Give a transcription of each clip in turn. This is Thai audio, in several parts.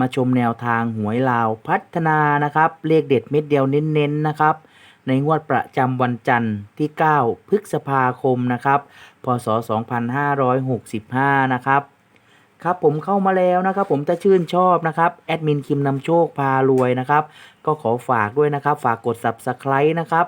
มาชมแนวทางหวยลาวพัฒนานะครับ เลขเด็ดเม็ดเดียวเน้นๆนะครับ ในงวดประจำวันจันทร์ที่ 9 พฤษภาคมนะครับ พศ 2565 นะครับ ครับผมเข้ามาแล้วนะครับ ผมถ้าชื่นชอบนะครับ แอดมินคิมนำโชคพารวยนะครับ ก็ขอฝากด้วยนะครับ ฝากกด subscribe นะครับ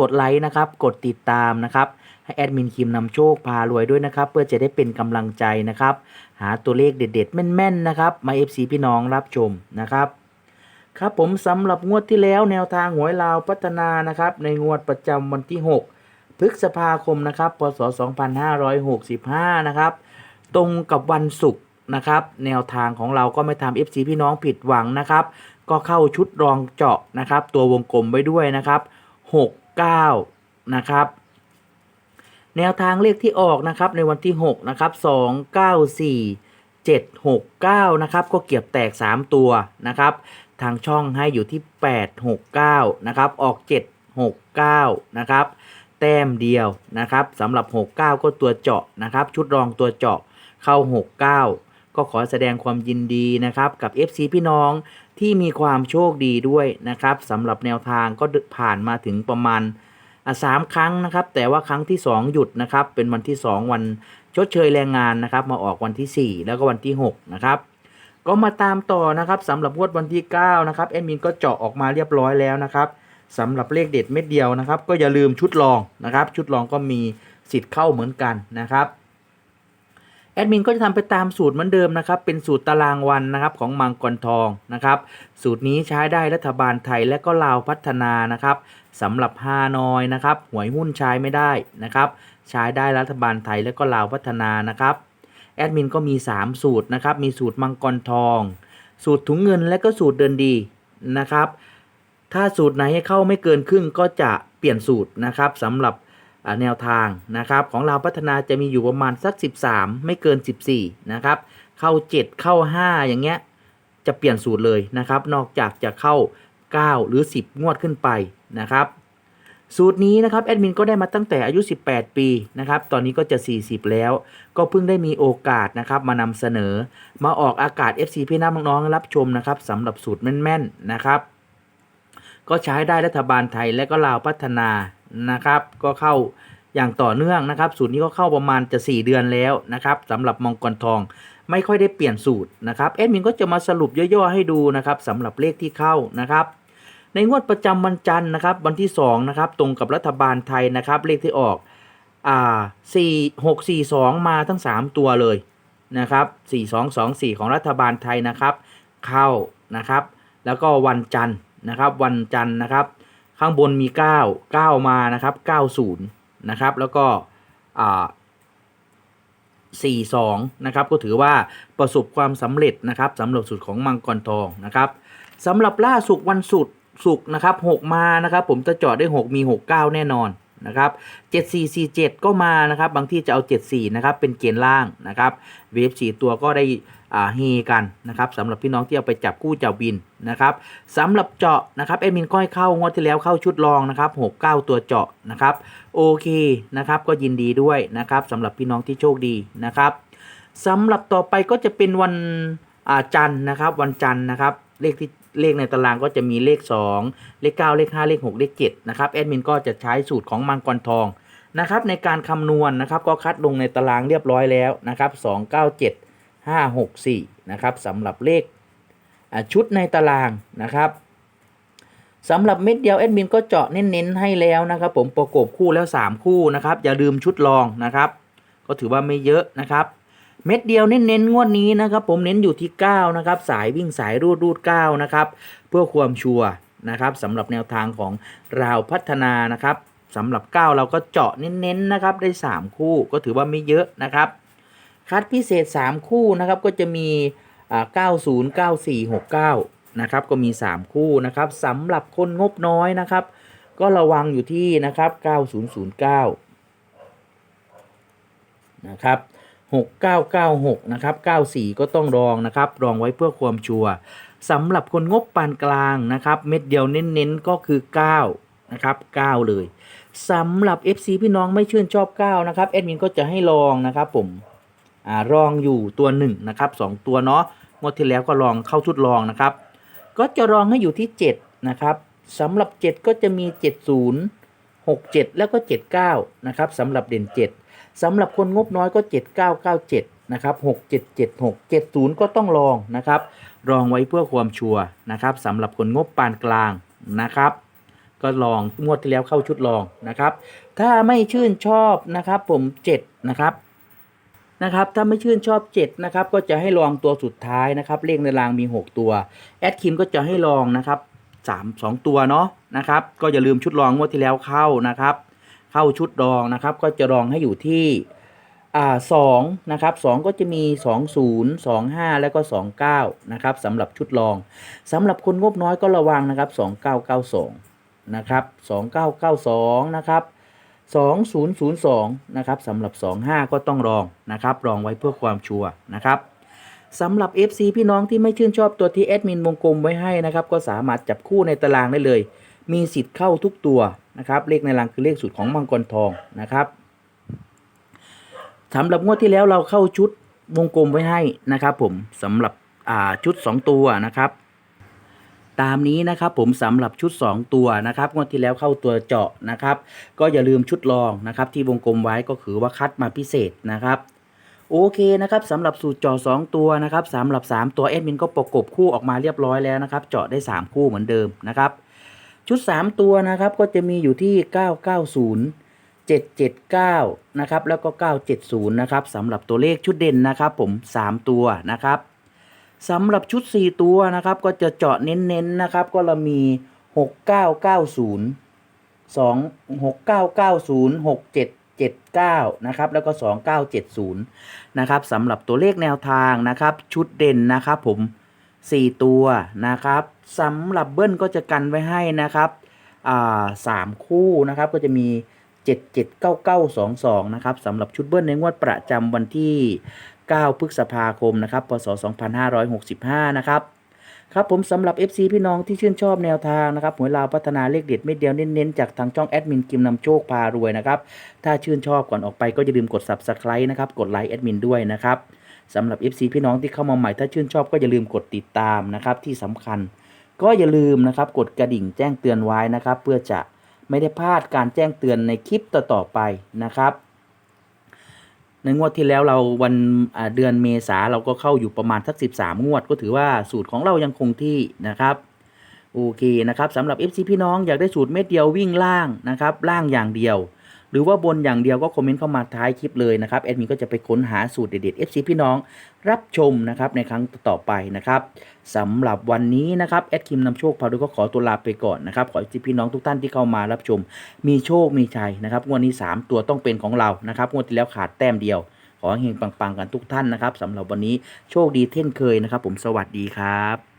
กดไลค์นะครับ กดติดตามนะครับให้แอดมินคิมนำโชคพารวยด้วยนะครับ เพื่อจะได้เป็นกำลังใจนะครับ หาตัวเลขเด็ด ๆ แม่นๆนะครับ มา FC พี่น้องรับชมนะครับครับผมสำหรับงวดที่แล้วแนวทางหวยลาวพัฒนานะครับ ในงวดประจำวันที่ 6 พฤษภาคมนะครับ พศ 2565 นะครับ ตรงกับวันศุกร์นะครับ แนวทางของเราก็ไม่ทำ FC พี่น้องผิดหวังนะครับ ก็เข้าชุดรองเจาะนะครับ ตัววงกลมไว้ด้วยนะครับ 9นะครับแนวทางเลขที่ออกนะครับในวันที่6นะครับ2 9 4 7 6 9นะครับก็เกียบแตก 3 ตัวนะครับทางช่องให้อยู่ที่ 8 6 9นะครับออก 7 6 9นะครับแต้มเดียวนะครับสำหรับ 69 ก็ตัวเจาะนะครับชุดรองตัวเจาะเข้า 69 ก็ขอแสดงความยินดีนะครับกับ FC พี่น้องที่มีความโชคดีด้วยนะครับสำหรับแนวทางก็ผ่านมาถึงประมาณสามครั้งนะครับ แต่ว่าครั้งที่ 2 หยุดนะครับ เป็นวันที่ 2 วันชดเชยแรงงานนะครับ มาออกวันที่ 4 แล้วก็วันที่ 6 นะครับ ก็มาตามต่อนะครับสำหรับงวดวันที่ 9 นะครับแอดมินก็เจาะออกมาเรียบร้อยแล้วนะครับสำหรับเลขเด็ดเม็ดเดียวนะครับ ก็อย่าลืมชุดรองนะครับ ชุดรองก็มีสิทธิ์เข้าเหมือนกันนะครับ แอดมินก็จะทำไปตามสูตรเหมือนเดิมนะครับ เป็นสูตรตารางวันนะครับของมังกรทองนะครับ สูตรนี้ใช้ได้รัฐบาลไทยและก็ลาวพัฒนานะครับสำหรับฮานอยนะครับหวยหุ้นใช้ไม่ได้นะครับ ใช้ได้รัฐบาลไทยและก็ลาวพัฒนานะครับแอดมินก็มี 3 สูตรนะครับ มีสูตรมังกรทอง สูตรถุงเงินและก็สูตรเดินดีนะครับ ถ้าสูตรไหนให้เข้าไม่เกินครึ่งก็จะเปลี่ยนสูตรนะครับสำหรับ แนวทางนะครับของเราพัฒนาจะมีอยู่ประมาณสัก 13 ไม่เกิน 14 นะครับ เข้า 7 เข้า 5 อย่างเงี้ยจะเปลี่ยนสูตรเลยนะครับ นอกจากจะเข้า 9 หรือ 10 งวดขึ้นไปนะครับสูตรนี้นะครับแอดมินก็ได้มาตั้งแต่อายุ 18 ปีนะครับตอนนี้ก็จะ 40 แล้ว ก็เพิ่งได้มีโอกาสนะครับมานำเสนอ มาออกอากาศ FC พี่น้องน้องๆรับชมนะครับสำหรับสูตรแม่นๆนะครับ ก็ใช้ได้รัฐบาลไทยและก็ลาวพัฒนา นะครับ ก็เข้าอย่างต่อเนื่องนะครับ สูตรนี้ก็เข้าประมาณจะ 4 เดือนแล้วนะครับสำหรับมองกรทองไม่ค่อยได้เปลี่ยนสูตรนะครับแอดมินก็จะมาสรุปย่อๆให้ดูนะครับสำหรับเลขที่เข้านะครับในงวดประจำวันจันทร์นะครับวันที่2นะครับตรงกับรัฐบาลไทยนะครับเลขที่ออกอ่า4 6 4 2มาทั้ง 3 ตัวเลยนะครับ4 2 2 4ของรัฐบาลไทยนะครับ เข้านะครับ แล้วก็วันจันทร์นะครับ วันจันทร์นะครับ ข้างบนมี 9 9 มานะครับ 90 นะครับ แล้วก็อ่า42 นะครับ ก็ถือว่าประสบความสำเร็จนะครับสำหรับสุดของมังกรทองนะครับสำหรับล่าสุดวันสุดสุกนะครับ 6 มานะครับ ผมจะจอดได้ 6 มี 69 แน่นอน นะครับ 7447 ก็มานะครับ บางที่จะเอา 74 นะครับ เป็นเกณฑ์ล่างนะครับ เวฟ4ตัวก็ได้อ่าเฮกันนะครับสำหรับพี่น้องที่เอาไปจับกู้จับบินนะครับสำหรับเจาะนะครับแอดมินก็ให้เข้างวดที่แล้วเข้าชุดรองนะครับ69 ตัวเจาะนะครับโอเคนะครับก็ยินดีด้วยนะครับสำหรับพี่น้องที่โชคดีนะครับสำหรับต่อไปก็จะเป็นวันอ่าจันทร์นะครับ วันจันทร์นะครับ เลขที่ เลขในตารางก็จะมีเลข 2 เลข 9 เลข 5 เลข 6 เลข7นะครับแอดมินก็จะใช้สูตรของมังกรทองนะครับในการคำนวณนะครับก็คัดลงในตารางเรียบร้อยแล้วนะครับ297 564นะครับสำหรับเลขชุดในตารางนะครับสำหรับเม็ดเดียวแอดมินก็เจาะเน้นๆให้แล้วนะครับ ผมประกบคู่แล้ว 3 คู่นะครับอย่าลืมชุดรองนะครับ ก็ถือว่าไม่เยอะนะครับ เม็ดเดียวเน้นๆงวดนี้นะครับ ผมเน้นอยู่ที่ 9 นะครับ สายวิ่งสายรูดรูด9นะครับ เพื่อความชัวร์นะครับสำหรับแนวทางของราวพัฒนานะครับสำหรับ 9 เราก็เจาะเน้นๆนะครับ ได้ 3 คู่ก็ถือว่าไม่เยอะนะครับ คัดพิเศษ 3 คู่นะครับก็จะมีอ่า90 94 69นะครับก็มี 3 คู่นะครับสำหรับคนงบน้อยนะครับ ก็ระวังอยู่ที่นะครับ 9009นะครับ 6996 นะครับ 94 ก็ต้องรองนะครับ รองไว้เพื่อความชัวร์สำหรับคนงบปานกลางนะครับ เม็ดเดียวเน้นๆก็คือ 9 นะครับ 9 เลยสำหรับ FC พี่น้องไม่ชื่นชอบ 9 นะครับแอดมินก็จะให้ลองนะครับผมอ่ารองอยู่ตัว1นะครับ2ตัวเนาะงวดที่แล้วก็ลองเข้าชุดลองนะครับ ก็จะรองให้อยู่ที่7นะครับสำหรับ 7 ก็จะมี 70 67 แล้วก็ 79 นะครับสำหรับเด่น 7 สำหรับคนงบน้อยก็ 7997 นะครับ 6776 70 ก็ต้องลองนะครับรองไว้เพื่อความชัวร์นะครับสำหรับคนงบปานกลางนะครับ ก็ลองงวดที่แล้วเข้าชุดลองนะครับ ถ้าไม่ชื่นชอบนะครับผม 7 นะครับนะครับถ้าไม่ชื่นชอบ 7 นะครับ ก็จะให้ลองตัวสุดท้ายนะครับ เลขในรางมี 6 ตัว แอดคิมก็จะให้ลองนะครับ3 2 ตัวเนาะนะครับ ก็อย่าลืมชุดรองงวดที่แล้วเข้านะครับ เข้าชุดรองนะครับ ก็จะรองให้อยู่ที่อ่าสองนะครับสก็จะมี 20 25 แล้วก็ 29 นะครับสำหรับชุดรองสำหรับคนงบน้อยก็ระวังนะครับ 2992 นะครับ 2992 นะครับ 2002 นะครับสำหรับ 25 ก็ต้องรองนะครับ รองไว้เพื่อความชัวร์นะครับสำหรับ FC พี่น้องที่ไม่ชื่นชอบตัวที่แอดมินวงกลมไว้ให้นะครับ ก็สามารถจับคู่ในตารางได้เลย มีสิทธิ์เข้าทุกตัวนะครับ เลขในรางคือเลขสุดของมังกรทองนะครับสำหรับงวดที่แล้วเราเข้าชุดวงกลมไว้ให้นะครับ ผมสำหรับชุด 2 ตัวนะครับ ตามนี้นะครับผมสำหรับชุด 2 ตัวนะครับงวดที่แล้วเข้าตัวเจาะนะครับ ก็อย่าลืมชุดรองนะครับ ที่วงกลมไว้ก็คือว่าคัดมาพิเศษนะครับโอเคนะครับสำหรับสูตรเจาะ2ตัวนะครับสำหรับ 3 ตัวแอดมินก็ประกบคู่ออกมาเรียบร้อยแล้วนะครับ เจาะได้ 3 คู่เหมือนเดิมนะครับ ชุด 3 ตัวนะครับก็จะมีอยู่ที่ 990 779นะครับแล้วก็ 970นะครับสำหรับตัวเลขชุดเด่นนะครับผม 3 ตัวนะครับสำหรับชุด 4 ตัวนะครับก็จะเจาะเน้นๆนะครับก็เรามี 6990 2 6990 6779นะครับแล้วก็ 2970นะครับสำหรับตัวเลขแนวทางนะครับชุดเด่นนะครับผม 4 ตัวนะครับสำหรับเบิ้ลก็จะกันไว้ให้นะครับอ่าสามคู่นะครับก็จะมี 779922 นะครับสำหรับชุดเบิ้ลในงวดประจำวันที่ 9 พฤษภาคมนะครับพศ 2565 นะครับครับผมสำหรับ FC พี่น้องที่ชื่นชอบแนวทางนะครับหวยลาวพัฒนาเลขเด็ดเม็ดเดียวเน้นๆจากทางช่องแอดมินกิมนำโชคพารวยนะครับถ้าชื่นชอบก่อนออกไปก็อย่าลืมกด Subscribe นะครับกดไลค์แอดมินด้วยนะครับ สำหรับ FC พี่น้องที่เข้ามาใหม่ถ้าชื่นชอบก็อย่าลืมกดติดตามนะครับที่สำคัญ ก็อย่าลืมนะครับกดกระดิ่งแจ้งเตือนไว้นะครับ เพื่อจะไม่ได้พลาดการแจ้งเตือนในคลิปต่อๆไปนะครับ ในงวดที่แล้วเราวันเดือนเมษาเราก็เข้าอยู่ประมาณสัก 13 งวด ก็ถือว่าสูตรของเรายังคงที่นะครับโอเคนะครับสำหรับ FC พี่น้องอยากได้สูตรเม็ดเดียววิ่งล่างนะครับล่างอย่างเดียว รือว่าบนอย่างเดียวก็คอมเมนต์เข้ามาท้ายคลิปเลยนะครับแอดมินก็จะไปค้นหาสูตรเด็ดๆ FC พี่น้องรับชมนะครับในครั้งต่อไปนะครับสำหรับวันนี้นะครับแอดคิมนำโชคพาด้วยก็ขอตัวลาไปก่อนนะครับขอให้พี่น้องทุกท่านที่เข้ามารับชม มีโชคมีชัยนะครับงวดนี้ 3 ตัวต้องเป็นของเรานะครับงวดที่แล้วขาดแต้มเดียว ขอให้เฮงปังๆกันทุกท่านนะครับสำหรับวันนี้โชคดีเท่นเคยนะครับ ผมสวัสดีครับ